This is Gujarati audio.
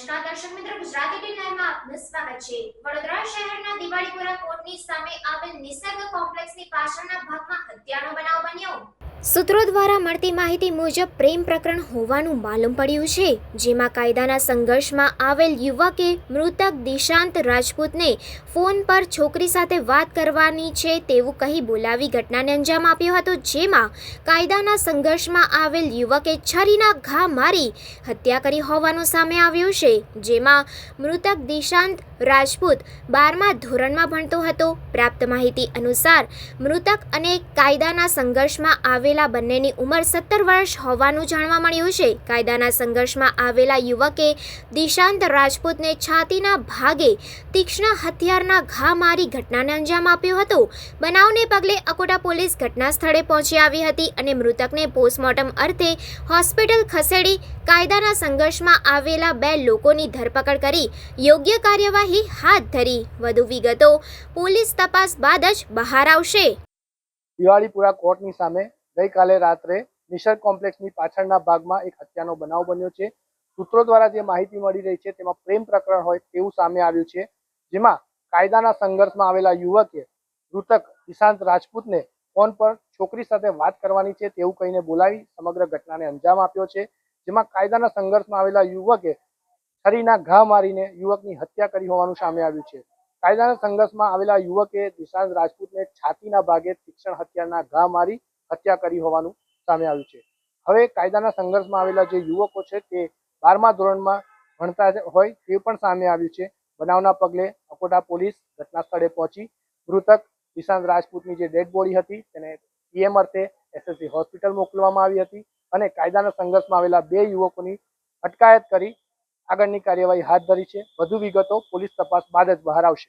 ગુજરાતી ટીવી લાઈવમાં આપનું સ્વાગત છે. વડોદરા શહેરના દિવાળીપુરા કોર્ટની સામે આવેલ નિસર્ગ કોમ્પ્લેક્સની પાછળના ભાગમાં હત્યાનો બનાવ બન્યો. સૂત્રો દ્વારા મળતી માહિતી મુજબ પ્રેમ પ્રકરણ હોવાનું માલુમ પડ્યું છે, જેમાં કાયદાના સંઘર્ષમાં આવેલ યુવકે મૃતક દિશાંત રાજપૂતને ફોન પર છોકરી સાથે વાત કરવાની છે તેવું કહી બોલાવી ઘટનાને અંજામ આપ્યો હતો, જેમાં કાયદાના સંઘર્ષમાં આવેલ યુવકે છરીના ઘા મારી હત્યા કરી હોવાનું સામે આવ્યું છે, જેમાં મૃતક દિશાંત રાજપૂત બારમા ધોરણમાં ભણતો હતો. પ્રાપ્ત માહિતી અનુસાર મૃતક અને કાયદાના સંઘર્ષમાં આવેલા બંનેની ઉંમર સત્તર વર્ષ હોવાનું જાણવા મળ્યું છે. કાયદાના સંઘર્ષમાં આવેલા યુવકે દિશાંત રાજપૂતને છાતીના ભાગે તીક્ષ્ણ હથિયારના ઘા મારી ઘટનાને અંજામ આપ્યો હતો. બનાવને પગલે અકોટા પોલીસ ઘટના સ્થળે પહોંચી આવી હતી અને મૃતકને પોસ્ટમોર્ટમ અર્થે હોસ્પિટલ ખસેડી કાયદાના સંઘર્ષમાં આવેલા બે લોકોની ધરપકડ કરી યોગ્ય કાર્યવાહી હાથ ધરી. વધુ વિગતો પોલીસ તપાસ બાદ જ બહાર આવશે. દિવાળીપુરા કોર્ટની સામે ગઈકાલે રાત્રે નિસર્ગ કોમ્પ્લેક્સની પાછળના ભાગમાં એક હત્યાનો બનાવ બન્યો છે. સૂત્રો દ્વારા જે માહિતી મળી રહી છે, તેમાં પ્રેમ પ્રકરણ હોય તેવું સામે આવ્યું છે, જેમાં કાયદાના સંઘર્ષમાં આવેલા યુવકે મૃતક નિશાંત રાજપૂતને ફોન પર છોકરી સાથે વાત કરવાની છે તેવું કહીને બોલાવી સમગ્ર ઘટનાને અંજામ આપ્યો છે, જેમાં કાયદાના સંઘર્ષમાં આવેલા યુવકે છરીના ઘા મારીને યુવકની હત્યા કરી હોવાનું સામે આવ્યું છે. કાયદાના સંઘર્ષમાં આવેલા યુવકે દિશાંત રાજપૂતને છાતીના ભાગે શિક્ષણ હત્યાના ઘા મારી હત્યા કરી હોવાનું સામે આવ્યું છે. હવે કાયદાના સંઘર્ષમાં આવેલા જે યુવકો છે તે બારમા ધોરણમાં ભણતા હોય તે પણ સામે આવ્યું છે. બનાવના પગલે અકોટા પોલીસ ઘટના સ્થળે પહોંચી. મૃતક ઈશાંત રાજપૂતની જે ડેડ બોડી હતી તેને પીએમ અર્થે એસએસસી હોસ્પિટલ મોકલવામાં આવી હતી અને કાયદાના સંઘર્ષમાં આવેલા બે યુવકોની અટકાયત કરી આગળની કાર્યવાહી હાથ ધરી છે. વધુ વિગતો પોલીસ તપાસ બાદ જ બહાર આવશે.